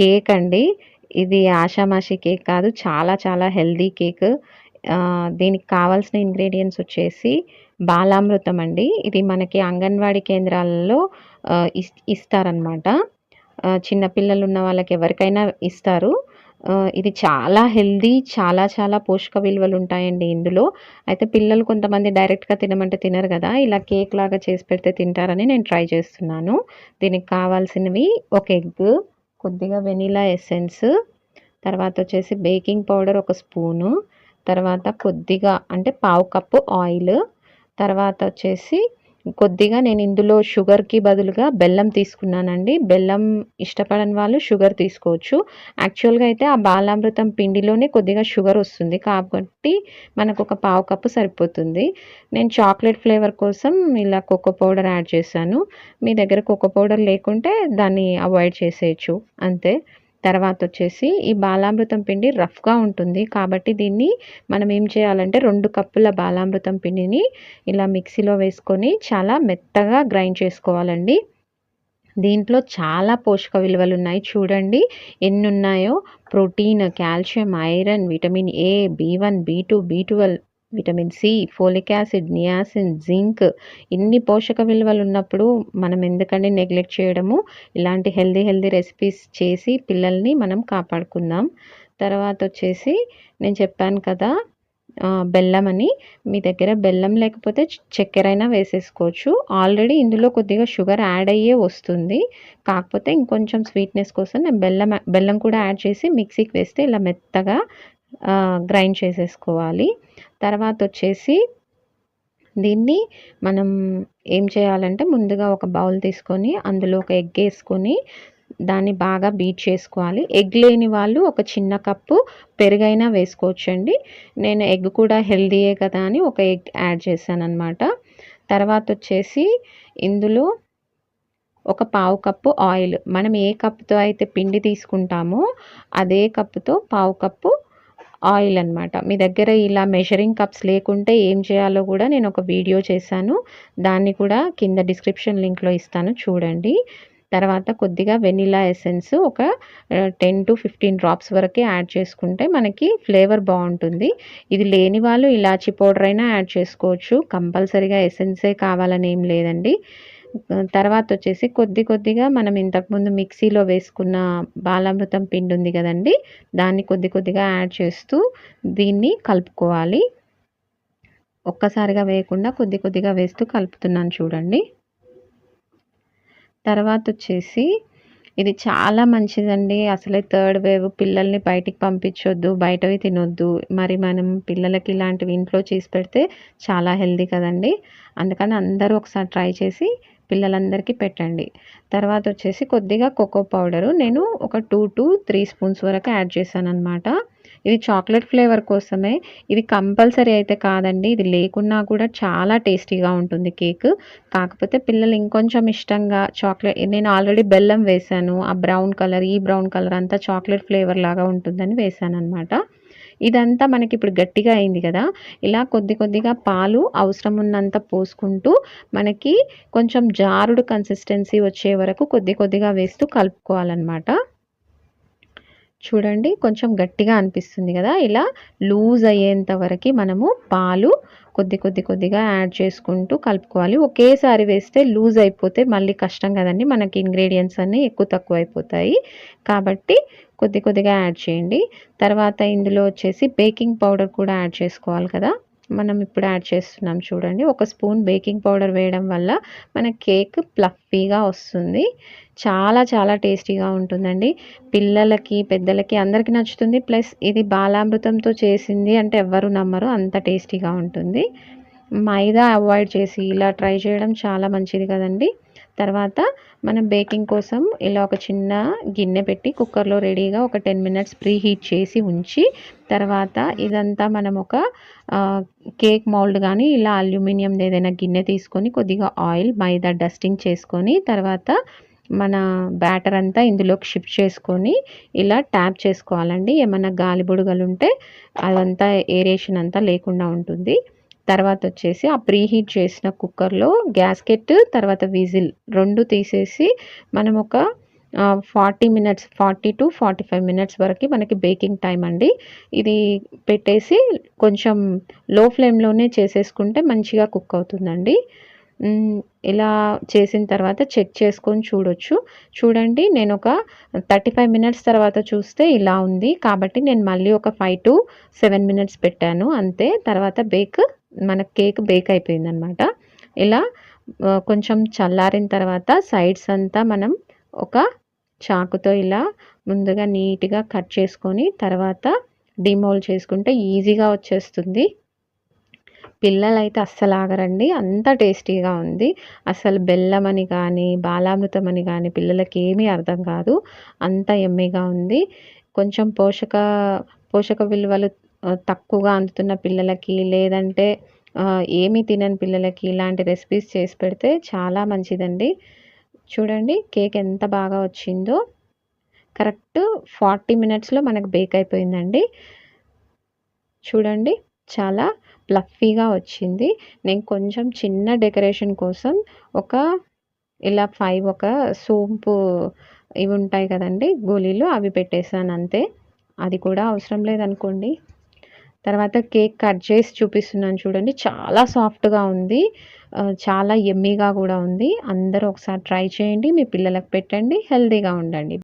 Cake అండి ఇది ఆషామాషి కేక్ కాదు చాలా చాలా హెల్దీ కేక్. దీనికి కావాల్సిన ఇంగ్రీడియంట్స్ వచ్చేసి బాలామృతం అండి. ఇది మనకి అంగన్వాడీ కేంద్రాలలో ఇస్తారనమాట చిన్నపిల్లలు ఉన్న వాళ్ళకి ఎవరికైనా ఇస్తారు. ఇది చాలా హెల్దీ చాలా చాలా పోషక విలువలు ఉంటాయండి ఇందులో. అయితే పిల్లలు కొంతమంది డైరెక్ట్గా తినమంటే తినరు కదా ఇలా కేక్ లాగా చేసి పెడితే తింటారని నేను ట్రై చేస్తున్నాను. దీనికి కావాల్సినవి ఒక ఎగ్ కొద్దిగా వెనీలా ఎసెన్స్ తర్వాత వచ్చేసి బేకింగ్ పౌడర్ ఒక స్పూను తర్వాత కొద్దిగా అంటే పావు కప్పు ఆయిల్ తర్వాత వచ్చేసి కొద్దిగా నేను ఇందులో షుగర్కి బదులుగా బెల్లం తీసుకున్నానండి. బెల్లం ఇష్టపడని వాళ్ళు షుగర్ తీసుకోవచ్చు. యాక్చువల్గా అయితే ఆ బాలామృతం పిండిలోనే కొద్దిగా షుగర్ వస్తుంది. కాబట్టి మనకు ఒక పావు కప్పు సరిపోతుంది. నేను చాక్లెట్ ఫ్లేవర్ కోసం ఇలా కోకో పౌడర్ యాడ్ చేశాను. మీ దగ్గర కోకో పౌడర్ లేకుంటే దాన్ని అవాయిడ్ చేసేయచ్చు. అంతే. తర్వాత వచ్చేసి ఈ బాలామృతం పిండి రఫ్గా ఉంటుంది. కాబట్టి దీన్ని మనం ఏం చేయాలంటే రెండు కప్పుల బాలామృతం పిండిని ఇలా మిక్సీలో వేసుకొని చాలా మెత్తగా గ్రైండ్ చేసుకోవాలండి. దీంట్లో చాలా పోషక విలువలు ఉన్నాయి చూడండి ఎన్ని ఉన్నాయో protein calcium iron vitamin A B one B two B twelve vitamin C folic acid niacin zinc ఇన్ని పోషక విలువలు ఉన్నప్పుడు మనం ఎందుకండి నెగ్లెక్ట్ చేయడము? ఇలాంటి హెల్దీ హెల్దీ రెసిపీస్ చేసి పిల్లల్ని మనం కాపాడుకుందాం. తర్వాత వచ్చేసి నేను చెప్పాను కదా బెల్లం అని. మీ దగ్గర బెల్లం లేకపోతే చక్కెర అయినా వేసేసుకోవచ్చు. ఆల్రెడీ ఇందులో కొద్దిగా షుగర్ యాడ్ అయ్యే వస్తుంది. కాకపోతే ఇంకొంచెం స్వీట్నెస్ కోసం నేను బెల్లం బెల్లం కూడా యాడ్ చేసి మిక్సీకి వేస్తే ఇలా మెత్తగా గ్రైండ్ చేసేసుకోవాలి. తర్వాత వచ్చేసి దీన్ని మనం ఏం చేయాలంటే ముందుగా ఒక బౌల్ తీసుకొని అందులో ఒక ఎగ్ వేసుకొని దాన్ని బాగా బీట్ చేసుకోవాలి. ఎగ్ లేని వాళ్ళు ఒక చిన్న కప్పు పెరుగైనా వేసుకోవచ్చండి. నేను ఎగ్ కూడా హెల్దీయే కదా అని ఒక ఎగ్ యాడ్ చేశాను అనమాట తర్వాత వచ్చేసి ఇందులో ఒక పావు కప్పు ఆయిల్ మనం ఏ కప్పుతో అయితే పిండి తీసుకుంటామో అదే కప్పుతో పావు కప్పు ఆయిల్ అనమాట మీ దగ్గర ఇలా మెషరింగ్ కప్స్ లేకుంటే ఏం చేయాలో కూడా నేను ఒక వీడియో చేశాను. దాన్ని కూడా కింద డిస్క్రిప్షన్ లింక్లో ఇస్తాను చూడండి. తర్వాత కొద్దిగా వెనిలా ఎసెన్స్ ఒక టెన్ టు ఫిఫ్టీన్ డ్రాప్స్ వరకే యాడ్ చేసుకుంటే మనకి ఫ్లేవర్ బాగుంటుంది. ఇది లేని వాళ్ళు ఇలాచి పౌడర్ అయినా యాడ్ చేసుకోవచ్చు. కంపల్సరీగా ఎసెన్సే కావాలని ఏం లేదండి. తర్వాత వచ్చేసి కొద్ది కొద్దిగా మనం ఇంతకుముందు మిక్సీలో వేసుకున్న బాలామృతం పిండి ఉంది కదండి దాన్ని కొద్ది కొద్దిగా యాడ్ చేస్తూ దీన్ని కలుపుకోవాలి. ఒక్కసారిగా వేయకుండా కొద్ది కొద్దిగా వేస్తూ కలుపుతున్నాను చూడండి. తర్వాత వచ్చేసి ఇది చాలా మంచిదండి. అసలే థర్డ్ వేవ్ పిల్లల్ని బయటికి పంపించొద్దు బయటవి తినొద్దు. మరి మనం పిల్లలకి ఇలాంటివి ఇంట్లో చేసి పెడితే చాలా హెల్దీ కదండి. అందుకని అందరూ ఒకసారి ట్రై చేసి పిల్లలందరికీ పెట్టండి. తర్వాత వచ్చేసి కొద్దిగా కోకో పౌడరు. నేను ఒక టూ టు త్రీ స్పూన్స్ వరకు యాడ్ చేశాను అనమాట ఇది చాక్లెట్ ఫ్లేవర్ కోసమే. ఇది కంపల్సరీ అయితే కాదండి. ఇది లేకున్నా కూడా చాలా టేస్టీగా ఉంటుంది కేక్. కాకపోతే పిల్లలు ఇంకొంచెం ఇష్టంగా చాక్లెట్ నేను ఆల్రెడీ బెల్లం వేశాను. ఆ బ్రౌన్ కలర్ ఈ బ్రౌన్ కలర్ అంతా చాక్లెట్ ఫ్లేవర్ లాగా ఉంటుందని వేశాను అనమాట ఇదంతా మనకి ఇప్పుడు గట్టిగా అయింది కదా. ఇలా కొద్ది కొద్దిగా పాలు అవసరం ఉన్నంత పోసుకుంటూ మనకి కొంచెం జారుడు కన్సిస్టెన్సీ వచ్చే వరకు కొద్ది కొద్దిగా వేస్తూ కలుపుకోవాలన్నమాట. చూడండి కొంచెం గట్టిగా అనిపిస్తుంది కదా. ఇలా లూజ్ అయ్యేంత వరకు మనము పాలు కొద్ది కొద్ది కొద్దిగా యాడ్ చేసుకుంటూ కలుపుకోవాలి. ఒకేసారి వేస్తే లూజ్ అయిపోతే మళ్ళీ కష్టం కదండి. మనకి ఇంగ్రీడియంట్స్ అన్నీ ఎక్కువ తక్కువ అయిపోతాయి కాబట్టి కొద్ది కొద్దిగా యాడ్ చేయండి. తర్వాత ఇందులో వచ్చేసి బేకింగ్ పౌడర్ కూడా యాడ్ చేసుకోవాలి కదా. మనం ఇప్పుడు యాడ్ చేస్తున్నాం చూడండి. ఒక స్పూన్ బేకింగ్ పౌడర్ వేయడం వల్ల మన కేక్ ప్లఫీగా వస్తుంది. చాలా చాలా టేస్టీగా ఉంటుందండి. పిల్లలకి పెద్దలకి అందరికీ నచ్చుతుంది. ప్లస్ ఇది బాలామృతంతో చేసింది అంటే ఎవ్వరు నమ్మరు. అంత టేస్టీగా ఉంటుంది. మైదా అవాయిడ్ చేసి ఇలా ట్రై చేయడం చాలా మంచిది కదండి. తర్వాత మనం బేకింగ్ కోసం ఇలా ఒక చిన్న గిన్నె పెట్టి కుక్కర్లో రెడీగా ఒక టెన్ మినిట్స్ ప్రీ హీట్ చేసి ఉంచి తర్వాత ఇదంతా మనం ఒక కేక్ మౌల్డ్ కానీ ఇలా అల్యూమినియం ఏదైనా గిన్నె తీసుకొని కొద్దిగా ఆయిల్ మైదా డస్టింగ్ చేసుకొని తర్వాత మన బ్యాటర్ అంతా ఇందులోకి షిఫ్ట్ చేసుకొని ఇలా ట్యాప్ చేసుకోవాలండి. ఏమన్నా గాలి బుడగలు ఉంటే అదంతా ఏరేషన్ అంతా లేకుండా ఉంటుంది. తర్వాత వచ్చేసి ఆ ప్రీ హీట్ చేసిన కుక్కర్లో గ్యాస్కెట్ తర్వాత విజిల్ రెండు తీసేసి మనం ఒక forty minutes forty to forty five minutes వరకు మనకి బేకింగ్ టైం అండి. ఇది పెట్టేసి కొంచెం లో ఫ్లేమ్లోనే చేసేసుకుంటే మంచిగా కుక్ అవుతుందండి. ఇలా చేసిన తర్వాత చెక్ చేసుకొని చూడొచ్చు. చూడండి నేను ఒక థర్టీ ఫైవ్ మినిట్స్ తర్వాత చూస్తే ఇలా ఉంది. కాబట్టి నేను మళ్ళీ ఒక ఫైవ్ టు సెవెన్ మినిట్స్ పెట్టాను. అంతే తర్వాత బేక్ మన కేక్ బేక్ అయిపోయింది అనమాట ఇలా కొంచెం చల్లారిన తర్వాత సైడ్స్ అంతా మనం ఒక చాకుతో ఇలా ముందుగా నీట్గా కట్ చేసుకొని తర్వాత డిమోల్ చేసుకుంటే ఈజీగా వచ్చేస్తుంది. పిల్లలైతే అస్సలు ఆగరండి. అంత టేస్టీగా ఉంది. అసలు బెల్లం అని కానీ బాలామృతం అని కానీ పిల్లలకి ఏమీ అర్థం కాదు. అంత ఎమ్మెగా ఉంది. కొంచెం పోషక పోషక విలువలు తక్కువగా అందుతున్న పిల్లలకి లేదంటే ఏమీ తినని పిల్లలకి ఇలాంటి రెసిపీస్ చేసి పెడితే చాలా మంచిదండి. చూడండి కేక్ ఎంత బాగా వచ్చిందో. కరెక్ట్ ఫార్టీ మినిట్స్లో మనకు బేక్ అయిపోయిందండి. చూడండి చాలా ప్లఫీగా వచ్చింది. నేను కొంచెం చిన్న డెకరేషన్ కోసం ఒక ఇలా ఫైవ్ ఒక సోంపు ఇవి ఉంటాయి కదండి గోళీలు అవి పెట్టేశాను అంతే. అది కూడా అవసరం లేదనుకోండి. తర్వాత కేక్ కట్ చేసి చూపిస్తున్నాను చూడండి. చాలా సాఫ్ట్గా ఉంది. చాలా ఎమ్మీగా కూడా ఉంది. అందరూ ఒకసారి ట్రై చేయండి. మీ పిల్లలకు పెట్టండి. హెల్తీగా ఉండండి.